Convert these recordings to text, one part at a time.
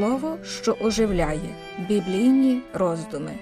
Слово, що оживляє біблійні роздуми.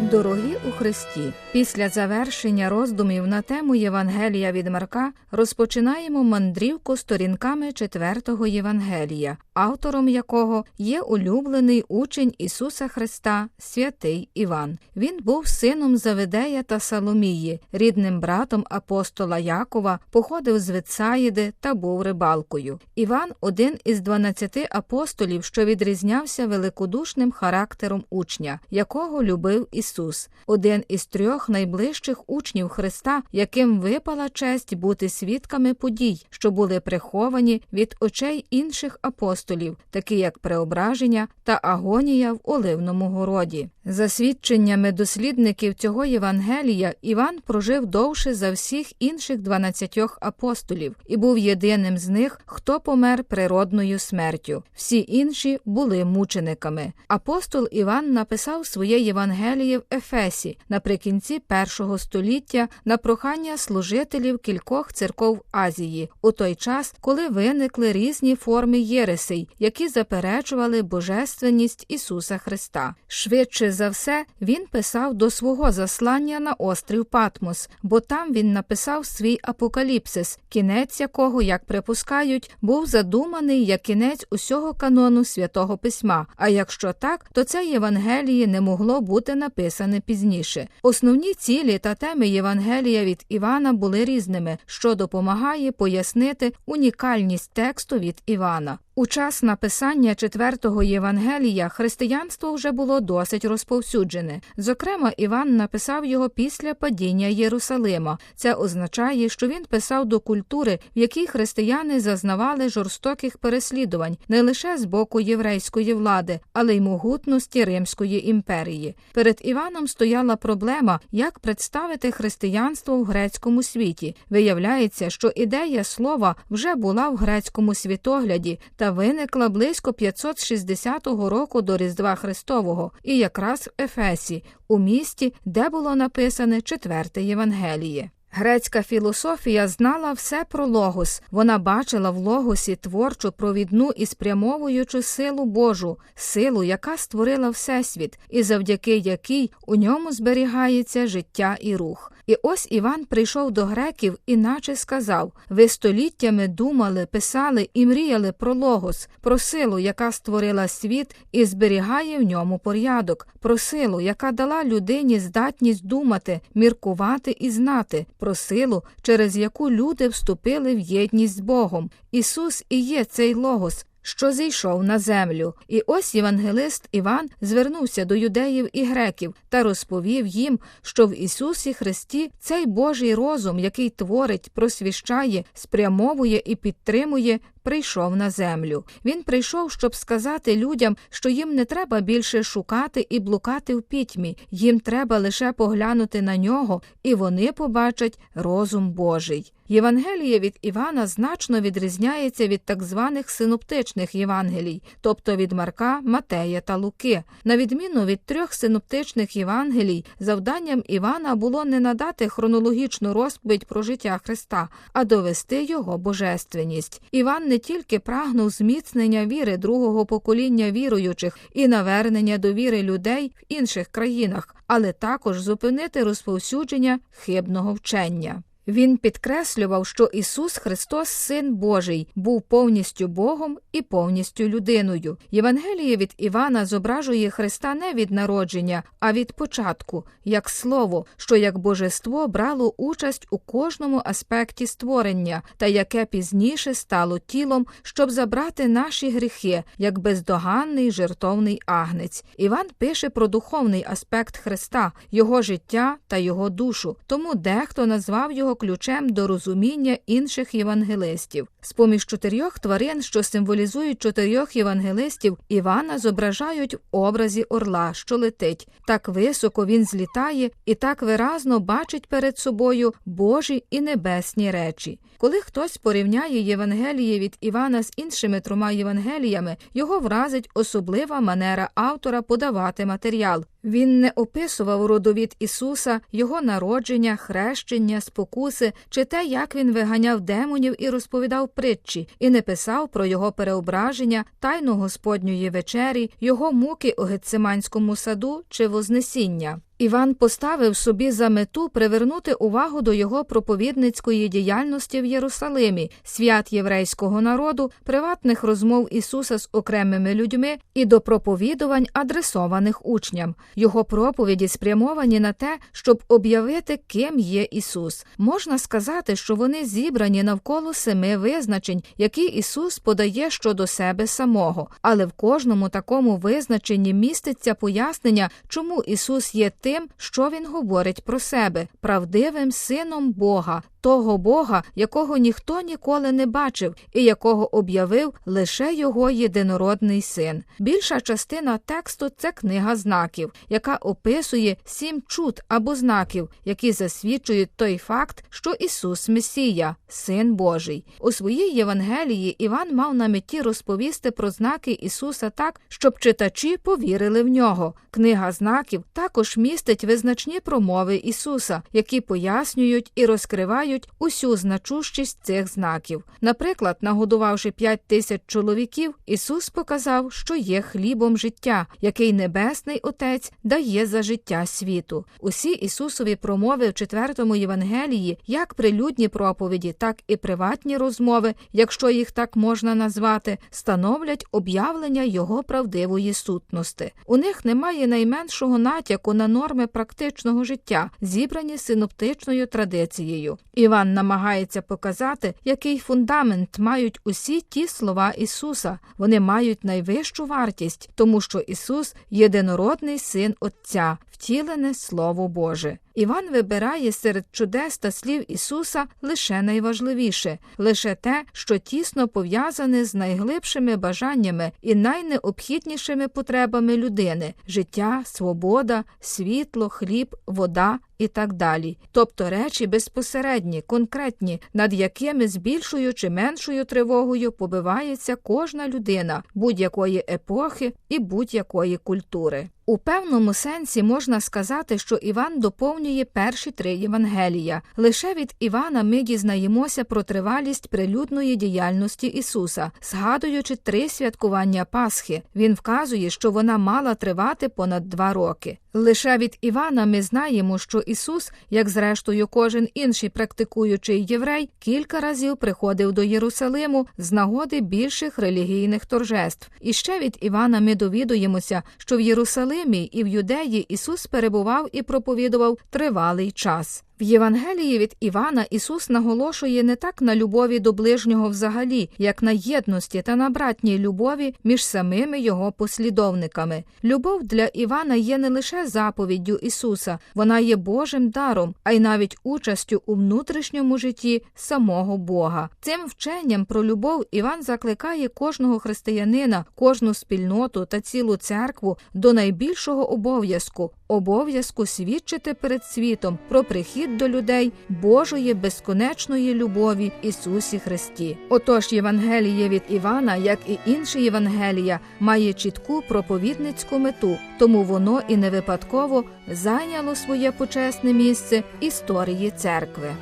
Дорогі у Христі, після завершення роздумів на тему Євангелія від Марка розпочинаємо мандрівку сторінками четвертого Євангелія, автором якого є улюблений учень Ісуса Христа, святий Іван. Він був сином Заведея та Саломії, рідним братом апостола Якова, походив з Вицаїди та був рибалкою. Іван один із дванадцяти апостолів, що відрізнявся великодушним характером учня, якого любив Ісус, один із трьох найближчих учнів Христа, яким випала честь бути свідками подій, що були приховані від очей інших апостолів, такі як преображення та агонія в Оливному городі. За свідченнями дослідників цього Євангелія, Іван прожив довше за всіх інших дванадцятьох апостолів і був єдиним з них, хто помер природною смертю. Всі інші були мучениками. Апостол Іван написав своє Євангеліє в Ефесі наприкінці першого століття на прохання служителів кількох церков Азії у той час, коли виникли різні форми єресей, які заперечували божественність Ісуса Христа. Швидше за все, він писав до свого заслання на острів Патмос, бо там він написав свій апокаліпсис, кінець якого, як припускають, був задуманий як кінець усього канону святого письма. А якщо так, то це Євангеліє не могло бути написане пізніше. Основні цілі та теми Євангелія від Івана були різними, що допомагає пояснити унікальність тексту від Івана. У час написання четвертого Євангелія християнство вже було досить розповсюджене. Зокрема, Іван написав його після падіння Єрусалима. Це означає, що він писав до культури, в якій християни зазнавали жорстоких переслідувань не лише з боку єврейської влади, але й могутності Римської імперії. Перед Іваном стояла проблема, як представити християнство в грецькому світі. Виявляється, що ідея слова вже була в грецькому світогляді та виникла близько 560 року до Різдва Христового, і якраз в Ефесі, у місті, де було написане четверте Євангеліє. Грецька філософія знала все про логос. Вона бачила в логосі творчу провідну і спрямовуючу силу Божу, силу, яка створила всесвіт, і завдяки якій у ньому зберігається життя і рух. І ось Іван прийшов до греків і наче сказав: ви століттями думали, писали і мріяли про логос, про силу, яка створила світ і зберігає в ньому порядок, про силу, яка дала людині здатність думати, міркувати і знати, про силу, через яку люди вступили в єдність з Богом. Ісус і є цей логос що зійшов на землю. І ось євангелист Іван звернувся до юдеїв і греків та розповів їм, що в Ісусі Христі цей Божий розум, який творить, просвіщає, спрямовує і підтримує. Прийшов на землю. Він прийшов, щоб сказати людям, що їм не треба більше шукати і блукати в пітьмі, їм треба лише поглянути на нього, і вони побачать розум Божий. Євангеліє від Івана значно відрізняється від так званих синоптичних Євангелій, тобто від Марка, Матея та Луки. На відміну від трьох синоптичних Євангелій, завданням Івана було не надати хронологічну розповідь про життя Христа, а довести його божественність. Іван не тільки прагнув зміцнення віри другого покоління віруючих і навернення до віри людей в інших країнах, але також зупинити розповсюдження хибного вчення. Він підкреслював, що Ісус Христос, Син Божий, був повністю Богом і повністю людиною. Євангеліє від Івана зображує Христа не від народження, а від початку, як слово, що як божество брало участь у кожному аспекті створення, та яке пізніше стало тілом, щоб забрати наші гріхи, як бездоганний жертовний агнець. Іван пише про духовний аспект Христа, його життя та його душу. Тому дехто назвав його ключем до розуміння інших євангелистів. З поміж чотирьох тварин, що символізують чотирьох євангелистів, Івана зображають в образі орла, що летить. Так високо він злітає і так виразно бачить перед собою Божі і небесні речі. Коли хтось порівняє Євангеліє від Івана з іншими трьома Євангеліями, його вразить особлива манера автора подавати матеріал. Він не описував родовід Ісуса, його народження, хрещення, спокуси чи те, як він виганяв демонів і розповідав притчі, і не писав про його переображення, тайну Господньої вечері, його муки у Гециманському саду чи Вознесіння. Іван поставив собі за мету привернути увагу до його проповідницької діяльності в Єрусалимі, свят єврейського народу, приватних розмов Ісуса з окремими людьми і до проповідувань, адресованих учням. Його проповіді спрямовані на те, щоб об'явити, ким є Ісус. Можна сказати, що вони зібрані навколо семи визначень, які Ісус подає щодо себе самого, але в кожному такому визначенні міститься пояснення, чому Ісус є тим, що Він говорить про себе, правдивим сином Бога, того Бога, якого ніхто ніколи не бачив і якого об'явив лише його єдинородний син. Більша частина тексту це книга знаків, яка описує сім чуд або знаків, які засвідчують той факт, що Ісус Месія, Син Божий. У своїй Євангелії Іван мав на меті розповісти про знаки Ісуса так, щоб читачі повірили в нього. Книга знаків також містить визначні промови Ісуса, які пояснюють і розкривають усю значущість цих знаків. Наприклад, нагодувавши п'ять тисяч чоловіків, Ісус показав, що є хлібом життя, який Небесний Отець дає за життя світу. Усі Ісусові промови в четвертому Євангелії, як прилюдні проповіді, так і приватні розмови, якщо їх так можна назвати, становлять об'явлення Його правдивої сутності. У них немає найменшого натяку на норми практичного життя, зібрані синоптичною традицією. Іван намагається показати, який фундамент мають усі ті слова Ісуса. Вони мають найвищу вартість, тому що Ісус єдинородний син Отця, втілене Слово Боже. Іван вибирає серед чудес та слів Ісуса лише найважливіше, лише те, що тісно пов'язане з найглибшими бажаннями і найнеобхіднішими потребами людини життя, свобода, світло, хліб, вода. І так далі, тобто речі безпосередні, конкретні, над якими з більшою чи меншою тривогою побивається кожна людина будь-якої епохи і будь-якої культури. У певному сенсі можна сказати, що Іван доповнює перші три Євангелія. Лише від Івана ми дізнаємося про тривалість прилюдної діяльності Ісуса, згадуючи три святкування Пасхи. Він вказує, що вона мала тривати понад два роки. Лише від Івана ми знаємо, що Ісус, як зрештою кожен інший практикуючий єврей, кілька разів приходив до Єрусалиму з нагоди більших релігійних торжеств. І ще від Івана ми довідуємося, що в Єрусалимі і в Юдеї Ісус перебував і проповідував тривалий час. В Євангелії від Івана Ісус наголошує не так на любові до ближнього взагалі, як на єдності та на братній любові між самими його послідовниками. Любов для Івана є не лише заповіддю Ісуса, вона є Божим даром, а й навіть участю у внутрішньому житті самого Бога. Цим вченням про любов Іван закликає кожного християнина, кожну спільноту та цілу церкву до найбільшого обов'язку обов'язку свідчити перед світом про прихід до людей Божої безконечної любові Ісусі Христі. Отож, Євангеліє від Івана, як і інші Євангелія, має чітку проповідницьку мету, тому воно і не випадково зайняло своє почесне місце історії церкви.